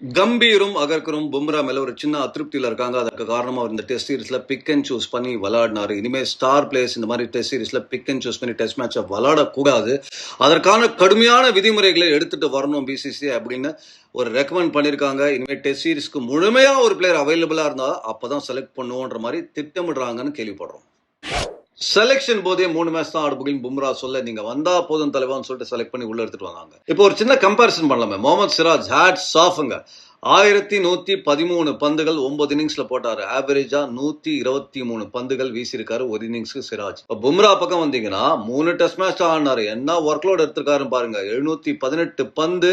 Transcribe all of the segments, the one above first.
கம்பீரும் அகர்கரும் பும்ரா மேல ஒரு சின்ன அதிருப்தியில இருக்காங்க. அதற்கு காரணமா அவர் இந்த டெஸ்ட் சீரீஸ்ல பிக் அண்ட் சூஸ் பண்ணி விளையாடினாரு. இனிமே ஸ்டார் பிளேயர்ஸ் இந்த மாதிரி டெஸ்ட் சீரீஸ்ல பிக் அண்ட் சூஸ் பண்ணி டெஸ்ட் மேட்சை விளையாடக்கூடாது. அதற்கான கடுமையான விதிமுறைகளை எடுத்துட்டு வரணும் பிசிசி அப்படின்னு ஒரு ரெக்கமெண்ட் பண்ணியிருக்காங்க. இனிமே டெஸ்ட் சீரிஸ்க்கு முழுமையா ஒரு பிளேயர் அவைலபிளா இருந்தா அப்பதான் செலக்ட் பண்ணுவோன்ற மாதிரி திட்டமிடுறாங்கன்னு கேள்விப்படுறோம். செலெக்ஷன் போதே மூணு மேட்ச் தான் ஆடுபுகின்னு பும்ரா சொல்ல நீங்க வந்தா போதும் தலைவான்னு சொல்லிட்டு செலக்ட் பண்ணி உள்ள எடுத்துட்டு வந்தாங்க. இப்போ ஒரு சின்ன கம்பாரிசன் பண்ணலாமே. முகமது சிராஜ் ஹேட் சாஃபுங்க ஆயிரத்தி நூத்தி பதிமூணு பந்துகள் ஒன்பது இன்னிங்ஸ்ல போட்டாரு. ஆவரேஜா நூத்தி இருபத்தி மூணு பந்துகள் வீசியிருக்காரு ஒரு இன்னிங்ஸ்க்கு சிராஜ். பும்ரா பக்கம் வந்தீங்கன்னா மூணு டெஸ்ட் மேட்ச் ஆடினாரு. என்ன ஒர்க் லோட் எடுத்திருக்காருன்னு பாருங்க. எழுநூத்தி பதினெட்டு பந்து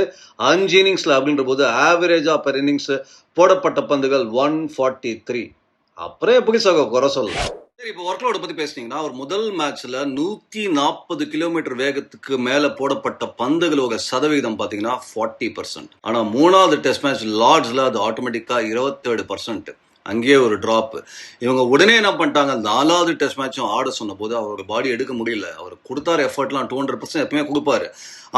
அஞ்சு இன்னிங்ஸ்ல அப்படின்ற போது ஆவரேஜா பெர் இன்னிங்ஸ் போடப்பட்ட பந்துகள் ஒன் ஃபார்ட்டி த்ரீ அப்புறம் எப்படி சக குறை சொல்லலாம்? இப்போ ஒர்க் லோட பத்தி பேசுனீங்கன்னா ஒரு முதல் மேட்ச்ல நூத்தி நாற்பது கிலோமீட்டர் வேகத்துக்கு மேல போடப்பட்ட பந்துகளோட சதவிகிதம் பாத்தீங்கன்னா ஃபார்ட்டி பர்சன்ட் ஆனா மூணாவது டெஸ்ட் மேட்ச் லார்ட்ஸ்ல அது ஆட்டோமேட்டிக்கா இருபத்தேழு பர்சன்ட் அங்கேயே ஒரு டிராப் இவங்க உடனே என்ன பண்ணிட்டாங்க? நாலாவது டெஸ்ட் மேட்சும் ஆட சொன்ன போது அவரோட பாடி எடுக்க முடியல. அவர் கொடுத்தாரு எஃபர்ட்லாம் டூ ஹண்ட்ரட் பர்சன்ட் எப்பவுமே கொடுப்பாரு.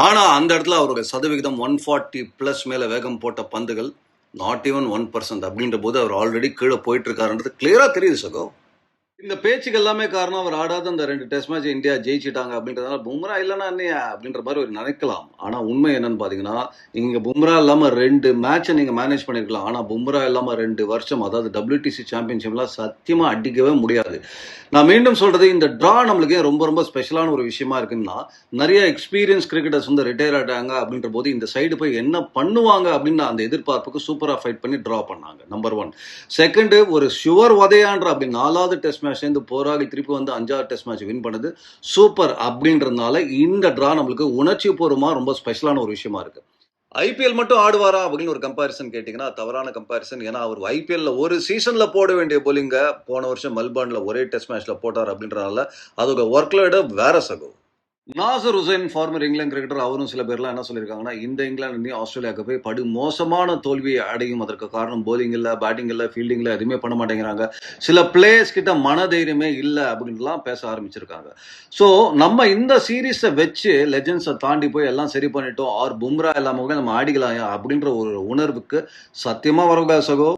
ஆனா அந்த இடத்துல அவரோட சதவிகிதம் ஒன் ஃபார்ட்டி பிளஸ் மேல வேகம் போட்ட பந்துகள் நாட் ஈவன் ஒன் பர்சன்ட் அப்படின்ற போது அவர் ஆல்ரெடி கீழே போயிட்டு இருக்காருன்றது கிளியரா தெரியுது சகோ. இந்த பேச்சுக்கு எல்லாமே காரணம் அவர் ஆடாத அந்த ரெண்டு டெஸ்ட் மேட்ச் இந்தியா ஜெயிச்சிட்டாங்க அப்படின்றதுனால பும்ரா இல்லைன்னா அப்படின்ற மாதிரி ஒரு நினைக்கலாம். ஆனா உண்மை என்னன்னு பாத்தீங்கன்னா நீங்க பும்ரா இல்லாம ரெண்டு மேட்சை நீங்க மேனேஜ் பண்ணிருக்கலாம். ஆனா பும்ரா இல்லாம ரெண்டு வருஷம் அதாவது டபிள்யூடிசி சாம்பியன்ஷிப்லாம் சத்தியமா அடிக்கவே முடியாது. நான் மீண்டும் சொல்றது இந்த டிரா நம்மளுக்கு ஏன் ரொம்ப ரொம்ப ஸ்பெஷலான ஒரு விஷயமா இருக்குன்னா நிறைய எக்ஸ்பீரியன்ஸ் கிரிக்கெட்டர்ஸ் வந்து ரிட்டையர் ஆட்டாங்க அப்படின்ற போது இந்த சைடு போய் என்ன பண்ணுவாங்க அப்படின்னு அந்த எதிர்பார்ப்புக்கு சூப்பரா ஃபைட் பண்ணி டிரா பண்ணாங்க நம்பர் ஒன் செகண்ட் ஒரு ஷுவர் வதையான்ற அப்படி நாலாவது டெஸ்ட் மேட்ச் சேர்ந்து போராடி திருப்பி வந்து அஞ்சாறு டெஸ்ட் மேட்ச் வின் பண்ணது. சூப்பர் அப்படின்றதுனால இந்த ட்ரா நம்மளுக்கு உணர்ச்சி பூர்வமாக ரொம்ப ஸ்பெஷலான ஒரு விஷயமா இருக்கு. ஐபிஎல் மட்டும் ஆடுவாரா அப்படின்னு ஒரு கம்பாரிசன் கேட்டிங்கன்னா தவறான கம்பாரிசன் ஏன்னா அவர் ஐபிஎல்ல ஒரு சீசனில் போட வேண்டிய போலிங்க போன வருஷம் மெல்பர்னில் ஒரே டெஸ்ட் மேட்ச்ல போட்டார் அப்படின்றனால அதோட ஒர்க்லோட வேற சகோ Nasser Hussain former England cricketer அவரும் சில பேர்லாம் என்ன சொல்லியிருக்காங்கன்னா இந்த இங்கிலாந்து ஆஸ்திரேலியாவுக்கு போய் படு மோசமான தோல்வியை அடையும். அதற்கு காரணம் போலிங் இல்லை பேட்டிங் இல்லை ஃபீல்டிங் இல்லை எதுவுமே பண்ண மாட்டேங்கிறாங்க. சில பிளேயர்ஸ் கிட்ட மனதைரியமே இல்லை அப்படின்லாம் பேச ஆரம்பிச்சிருக்காங்க. ஸோ நம்ம இந்த சீரீஸை வச்சு லெஜெண்ட்ஸை தாண்டி போய் எல்லாம் சரி பண்ணிட்டோம். ஆர் பும்ரா இல்லாம கூட நம்ம ஆடிக்கலாம் அப்படின்ற ஒரு உணர்வுக்கு சத்தியமா வரக்கூடாது சகோ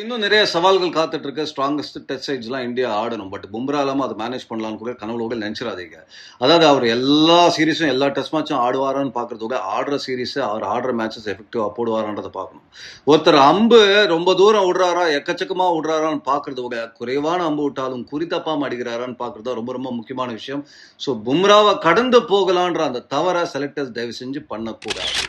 இன்னும் நிறைய சவால்கள் காத்துட்டு இருக்கு ஸ்ட்ராங்கஸ்ட் டெஸ்ட் சைட்ஸ்லாம் இந்தியா ஆடணும். பட் பும்ரா இல்லாம அதை மேனேஜ் பண்ணலாம்னு கூட கனவுல நினைச்சிடாதீங்க. அதாவது அவர் எல்லா எல்லா சீரீஸும் எல்லா டெஸ்ட் மேட்சும் ஆடுவாரான்னு பார்க்கறத விட ஆடுற சீரீஸை அவர் ஆடுற மேட்சஸ் எஃபெக்டிவாக போடுவாரான்றதை பார்க்கணும். ஒருத்தர் அம்பு ரொம்ப தூரம் விடுறாரா எக்கச்சக்கமாக விடுறாரான்னு பார்க்கறத விட குறைவான அம்பு விட்டாலும் குறித்தப்பாமல் அடிக்கிறாரான்னு பார்க்கறது ரொம்ப ரொம்ப முக்கியமான விஷயம். ஸோ பும்ராவை கடந்து போகலான்ற அந்த தவறை செலக்டர்ஸ் தயவு செஞ்சு பண்ணக்கூடாது.